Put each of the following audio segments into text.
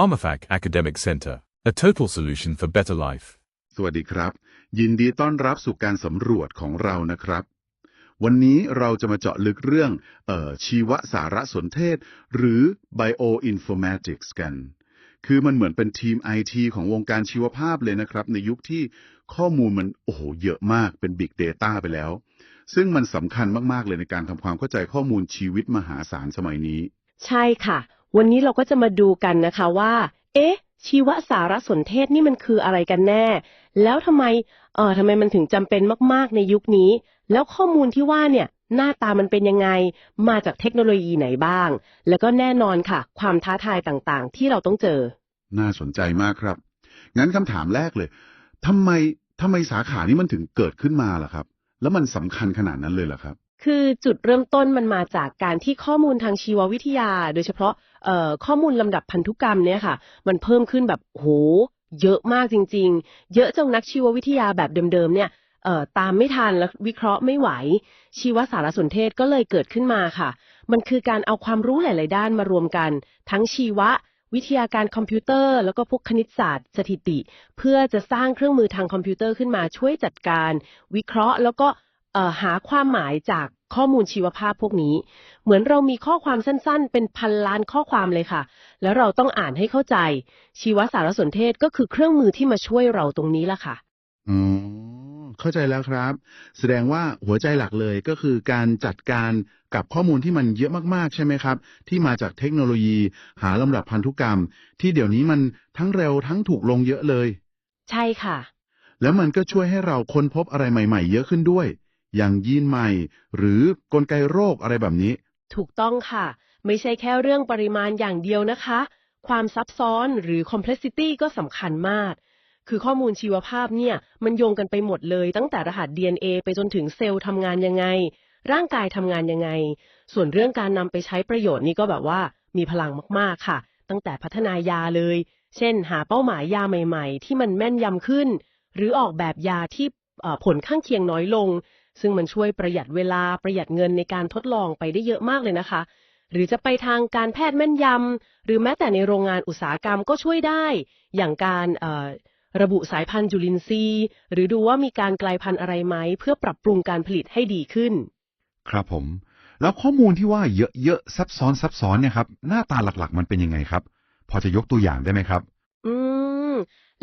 PharmaFac Academic Center, a total solution for better life. สวัสดีครับ ยินดีต้อนรับสู่การสำรวจของเรานะครับ วันนี้เราจะมาเจาะลึกเรื่องเออชีวสารสนเทศ หรือ bioinformatics กัน คือมันเหมือนเป็นทีม IT ของวงการชีวภาพเลยนะครับ ในยุคที่ข้อมูลมันโอ้โหเยอะมากเป็น Big Data ไปแล้ว ซึ่งมันสำคัญมาก ๆ เลยในการทำความเข้าใจข้อมูลชีวิตมหาศาลสมัยนี้ ใช่ค่ะ วันนี้เราก็จะมาดูกันนะคะว่า เอ๊ะ ชีวสารสนเทศนี่มันคืออะไรกันแน่ แล้วทำไม เอ่อทำไมมันถึงจำเป็นมาก ๆ ในยุคนี้ แล้วข้อมูลที่ว่าเนี่ย หน้าตามันเป็นยังไง มาจากเทคโนโลยีไหนบ้าง แล้วก็แน่นอนค่ะ ความท้าทายต่างๆ ที่เราต้องเจอ น่าสนใจมากครับ งั้นคำถามแรกเลยทำไมทำไมสาขานี้มันถึงเกิดขึ้นมาล่ะครับ แล้วมันสำคัญขนาดนั้นเลยเหรอครับ คือจุดเริ่มต้นมันมาจากการที่ข้อมูลทางชีววิทยา โดยเฉพาะข้อมูลลำดับพันธุกรรมเนี่ยค่ะ มันเพิ่มขึ้นแบบโหเยอะมากจริง ๆ เยอะจนนักชีววิทยาแบบเดิมๆเนี่ยตามไม่ทันและวิเคราะห์ไม่ไหว ชีวสารสนเทศก็เลยเกิดขึ้นมาค่ะ มันคือการเอาความรู้หลาย ๆ ด้านมารวมกัน ทั้งชีวะ วิทยาการคอมพิวเตอร์ แล้วก็พวกคณิตศาสตร์ สถิติ เพื่อจะสร้างเครื่องมือทางคอมพิวเตอร์ขึ้นมาช่วยจัดการ วิเคราะห์แล้วก็ หาความหมายจากข้อมูลชีวภาพพวกนี้ เหมือนเรามีข้อความสั้นๆ เป็นพันล้านข้อความเลยค่ะ แล้วเราต้องอ่านให้เข้าใจ ชีวสารสนเทศก็คือเครื่องมือที่มาช่วยเราตรงนี้ละค่ะอ๋อเข้าใจแล้วครับ แสดงว่าหัวใจหลักเลยก็คือการจัดการกับข้อมูลที่มันเยอะมากๆ ใช่ไหมครับ ที่มาจากเทคโนโลยีหาลำดับพันธุกรรม ที่เดี๋ยวนี้มันทั้งเร็วทั้งถูกลงเยอะเลย ใช่ค่ะ แล้วมันก็ช่วยให้เราค้นพบอะไรใหม่ ๆ เยอะขึ้นด้วย อย่างยีนใหม่ หรือกลไกโรคอะไรแบบนี้ ถูกต้องค่ะ ไม่ใช่แค่เรื่องปริมาณอย่างเดียวนะคะ ความซับซ้อนหรือ complexity ก็สำคัญมาก คือข้อมูลชีวภาพเนี่ย มันโยงกันไปหมดเลย ตั้งแต่รหัส DNA ไปจนถึงเซลล์ทำงานยังไง ร่างกายทำงานยังไง ส่วนเรื่องการนำไปใช้ประโยชน์นี่ก็แบบว่ามีพลังมากๆค่ะ ตั้งแต่พัฒนายาเลย เช่น หาเป้าหมายยาใหม่ ๆ ที่มันแม่นยำขึ้น หรือออกแบบยาที่ผลข้างเคียงน้อยลง ซึ่งมันช่วยประหยัดเวลาประหยัดเงินในการทดลองไปได้เยอะมากเลยนะคะ หรือจะไปทางการแพทย์แม่นยำหรือแม้แต่ในโรงงานอุตสาหกรรมก็ช่วยได้ อย่างการระบุสายพันธุ์จุลินทรีย์ หรือดูว่ามีการกลายพันธุ์อะไรไหม เพื่อปรับปรุงการผลิตให้ดีขึ้น ครับผม แล้วข้อมูลที่ว่าเยอะๆซับซ้อนซับซ้อนเนี่ยครับหน้าตาหลักๆ มันเป็นยังไงครับ พอจะยกตัวอย่างได้ไหมครับ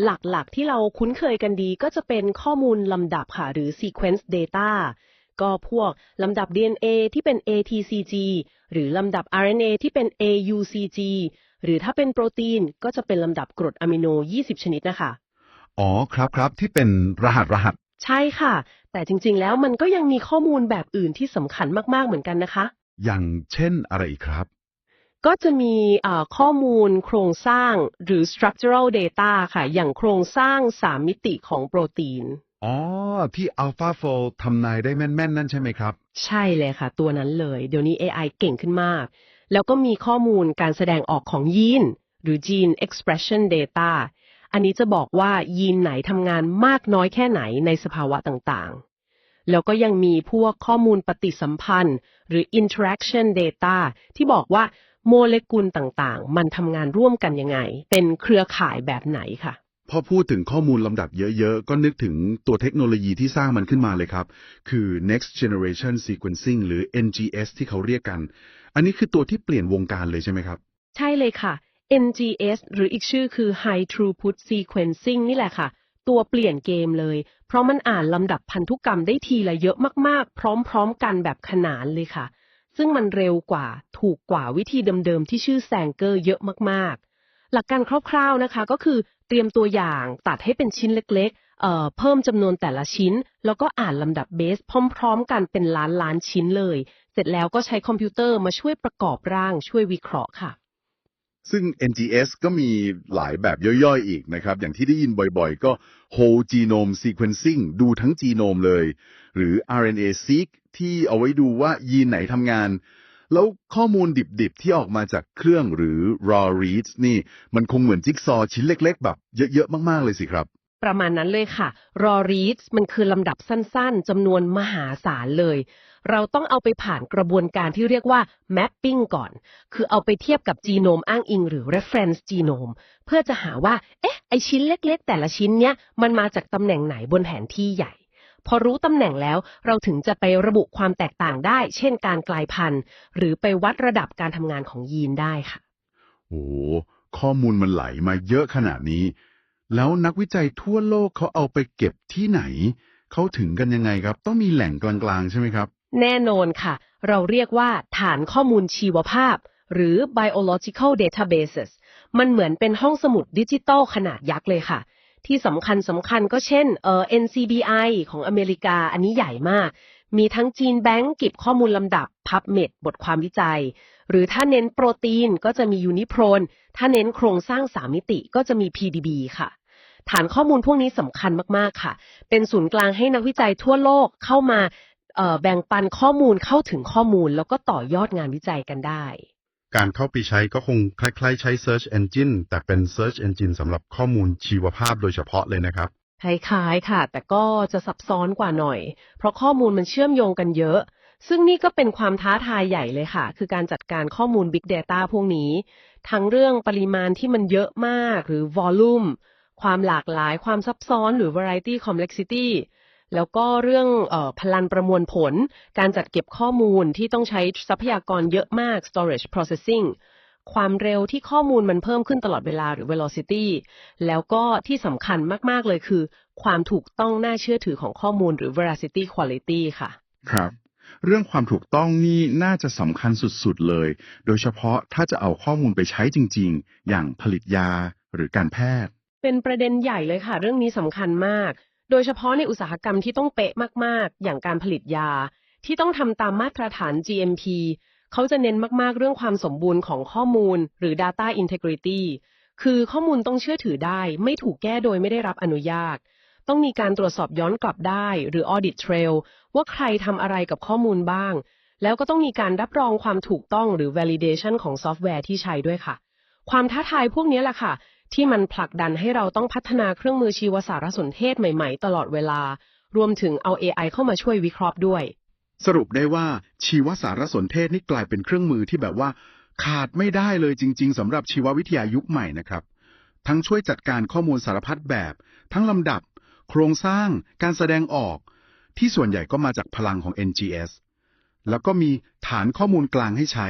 หลักๆ ที่เราคุ้นเคยกันดีก็จะเป็นข้อมูลลำดับค่ะ หรือ sequence data ก็พวกลำดับ DNA ที่เป็น ATCG หรือลำดับ RNA ที่เป็น AUCG หรือถ้าเป็นโปรตีนก็จะเป็นลำดับกรดอะมิโน 20 ชนิดนะคะ อ๋อครับครับที่เป็นรหัสรหัส ใช่ค่ะ แต่จริงๆ แล้วมันก็ยังมีข้อมูลแบบอื่นที่สำคัญมากๆ เหมือนกันนะคะ อย่างเช่นอะไรอีกครับ ก็จะมีเอ่อข้อมูลโครงสร้างหรือ structural data ค่ะ อย่างโครงสร้าง3มิติของโปรตีน อ๋อ ที่ AlphaFold ทำนายได้แม่น ๆ นั่นใช่ไหมครับ ใช่เลยค่ะ ตัวนั้นเลย เดี๋ยวนี้ AI เก่งขึ้นมาก แล้วก็มีข้อมูลการแสดงออกของยีน หรือ gene expression data อันนี้จะบอกว่ายีนไหนทำงานมากน้อยแค่ไหนในสภาวะต่างๆ แล้วก็ยังมีพวกข้อมูลปฏิสัมพันธ์ หรือ interaction data ที่บอกว่า โมเลกุลต่างๆ มันทำงานร่วมกันยังไง เป็นเครือข่ายแบบไหนค่ะ พอพูดถึงข้อมูลลำดับเยอะๆ ก็นึกถึงตัวเทคโนโลยีที่สร้างมันขึ้นมาเลยครับ คือ next generation sequencing หรือ NGS ที่เขาเรียกกัน อันนี้คือตัวที่เปลี่ยนวงการเลยใช่ไหมครับ ใช่เลยค่ะ NGS หรืออีกชื่อคือ High Throughput Sequencing นี่แหละค่ะ ตัวเปลี่ยนเกมเลย เพราะมันอ่านลำดับพันธุกรรมได้ทีละเยอะมากๆ พร้อม ๆ กันแบบขนานเลยค่ะ ซึ่งมันเร็วกว่าถูกกว่าวิธีเดิมๆ ที่ชื่อแซงเกอร์เยอะมากๆ หลักการคร่าวๆนะคะก็คือเตรียมตัวอย่างตัดให้เป็นชิ้นเล็กๆเเพิ่มจำนวนแต่ละชิ้น แล้วก็อ่านลำดับเบสพร้อมๆ กันเป็นล้านล้านๆชิ้นเลย เสร็จแล้วก็ใช้คอมพิวเตอร์มาช่วยประกอบร่างช่วยวิเคราะห์ค่ะ ซึ่ง NGS ก็มีหลายแบบย่อยๆ อีกนะครับ อย่างที่ได้ยินบ่อยๆ ก็ whole genome sequencing ดูทั้งจีโนมเลย หรือ RNA-seq ที่เอาไว้ดูว่ายีนไหนทำงาน แล้วข้อมูลดิบๆ ที่ออกมาจากเครื่องหรือ raw reads นี่มันคงเหมือนจิ๊กซอว์ชิ้นเล็ก ๆ แบบเยอะๆ มาก ๆ เลยสิครับ ประมาณนั้นเลยค่ะ raw reads มันคือลำดับสั้นๆจำนวนมหาศาลเลย เราต้องเอาไปผ่านกระบวนการที่เรียกว่า mapping ก่อน คือเอาไปเทียบกับจีโนมอ้างอิงหรือ reference genome เพื่อจะหาว่า เอ๊ะ ไอชิ้นเล็ก ๆ แต่ละชิ้นเนี้ยมันมาจากตำแหน่งไหนบนแผนที่ใหญ่ พอรู้ตำแหน่งแล้ว เราถึงจะไประบุความแตกต่างได้ เช่นการกลายพันธุ์ หรือไปวัดระดับการทำงานของยีนได้ค่ะ โอ้โหข้อมูลมันไหลมาเยอะขนาดนี้ แล้วนักวิจัยทั่วโลกเขาเอาไปเก็บที่ไหน เขาถึงกันยังไงครับ ต้องมีแหล่งกลางๆ ใช่ไหมครับ แน่นอนค่ะ เราเรียกว่าฐานข้อมูลชีวภาพ หรือ biological databases มันเหมือนเป็นห้องสมุดดิจิตอลขนาดยักษ์เลยค่ะ ที่สำคัญสำคัญก็เช่นเอ่อ NCBI ของอเมริกาอันนี้ใหญ่มาก มีทั้งจีนแบงก์เก็บข้อมูลลำดับ PubMed บทความวิจัย หรือถ้าเน้นโปรตีนก็จะมี Unipron ถ้าเน้นโครงสร้างสามมิติก็จะมี PDB ค่ะ ฐานข้อมูลพวกนี้สำคัญมากๆค่ะ เป็นศูนย์กลางให้นักวิจัยทั่วโลกเข้ามาแบ่งปันข้อมูลเข้าถึงข้อมูล แล้วก็ต่อยอดงานวิจัยกันได้ การเข้าไปใช้ก็คงคล้ายๆ ใช้ Search Engine แต่เป็น Search Engine สำหรับข้อมูลชีวภาพโดยเฉพาะเลยนะครับ คล้ายๆค่ะ แต่ก็จะซับซ้อนกว่าหน่อย เพราะข้อมูลมันเชื่อมโยงกันเยอะ ซึ่งนี่ก็เป็นความท้าทายใหญ่เลยค่ะ คือการจัดการข้อมูล Big Data พวกนี้ ทั้งเรื่องปริมาณที่มันเยอะมากหรือ volume ความหลากหลาย ความซับซ้อนหรือ variety complexity แล้วก็เรื่องเออพลันประมวลผล การจัดเก็บข้อมูลที่ต้องใช้ทรัพยากรเยอะมาก storage processing ความเร็วที่ข้อมูลมันเพิ่มขึ้นตลอดเวลาหรือ velocity แล้วก็ที่สำคัญมาก ๆ เลยคือ ความถูกต้องน่าเชื่อถือของข้อมูลหรือ veracity quality ค่ะ ครับ เรื่องความถูกต้องนี่น่าจะสำคัญสุด ๆ เลย โดยเฉพาะถ้าจะเอาข้อมูลไปใช้จริง ๆ อย่างผลิตยาหรือการแพทย์ เป็นประเด็นใหญ่เลยค่ะ เรื่องนี้สำคัญมาก โดยเฉพาะในอุตสาหกรรมที่ต้องเป๊ะมาก ๆ อย่างการผลิตยา ที่ต้องทำตามมาตรฐาน GMP เขาจะเน้นมาก ๆ เรื่องความสมบูรณ์ของข้อมูล หรือ data integrity คือข้อมูลต้องเชื่อถือได้ ไม่ถูกแก้โดยไม่ได้รับอนุญาต ต้องมีการตรวจสอบย้อนกลับได้ หรือ audit trail ว่าใครทำอะไรกับข้อมูลบ้าง แล้วก็ต้องมีการรับรองความถูกต้องหรือ validation ของซอฟต์แวร์ที่ใช้ด้วยค่ะ ความท้าทายพวกนี้แหละค่ะ ที่มันผลักดันให้เราต้องพัฒนาเครื่องมือชีวสารสนเทศใหม่ๆ ตลอดเวลา รวมถึงเอา AI เข้ามาช่วยวิเคราะห์ด้วย สรุปได้ว่าชีวสารสนเทศนี่กลายเป็นเครื่องมือที่แบบว่า ขาดไม่ได้เลยจริง ๆสำหรับชีววิทยายุคใหม่นะครับ ทั้งช่วยจัดการข้อมูลสารพัดแบบ ทั้งลำดับ โครงสร้าง การแสดงออก ที่ส่วนใหญ่ก็มาจากพลังของ NGS แล้วก็มีฐานข้อมูลกลางให้ใช้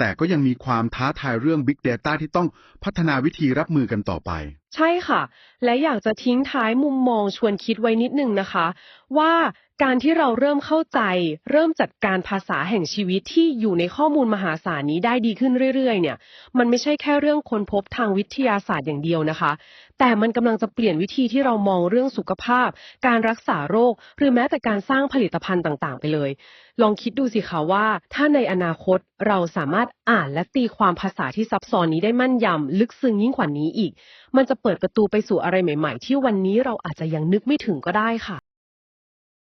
แต่ก็ยังมีความท้าทายเรื่อง Big Data ที่ต้องพัฒนาวิธีรับมือกันต่อไป ใช่ค่ะ และอยากจะทิ้งท้ายมุมมองชวนคิดไว้นิดนึงนะคะ ว่าการที่เราเริ่มเข้าใจ เริ่มจัดการภาษาแห่งชีวิตที่อยู่ในข้อมูลมหาศาลนี้ได้ดีขึ้นเรื่อยๆ เนี่ย มันไม่ใช่แค่เรื่องค้นพบทางวิทยาศาสตร์อย่างเดียวนะคะ แต่มันกำลังจะเปลี่ยนวิธีที่เรามองเรื่องสุขภาพ การรักษาโรค หรือแม้แต่การสร้างผลิตภัณฑ์ต่างๆ ไปเลย ลองคิดดูสิคะว่า ถ้าในอนาคตเราสามารถอ่านและตีความภาษาที่ซับซ้อนนี้ได้มั่นยำลึกซึ้งยิ่งกว่านี้อีก มันจะเปิดประตูไปสู่อะไรใหม่ ๆ ที่วันนี้เราอาจจะยังนึกไม่ถึงก็ได้ค่ะ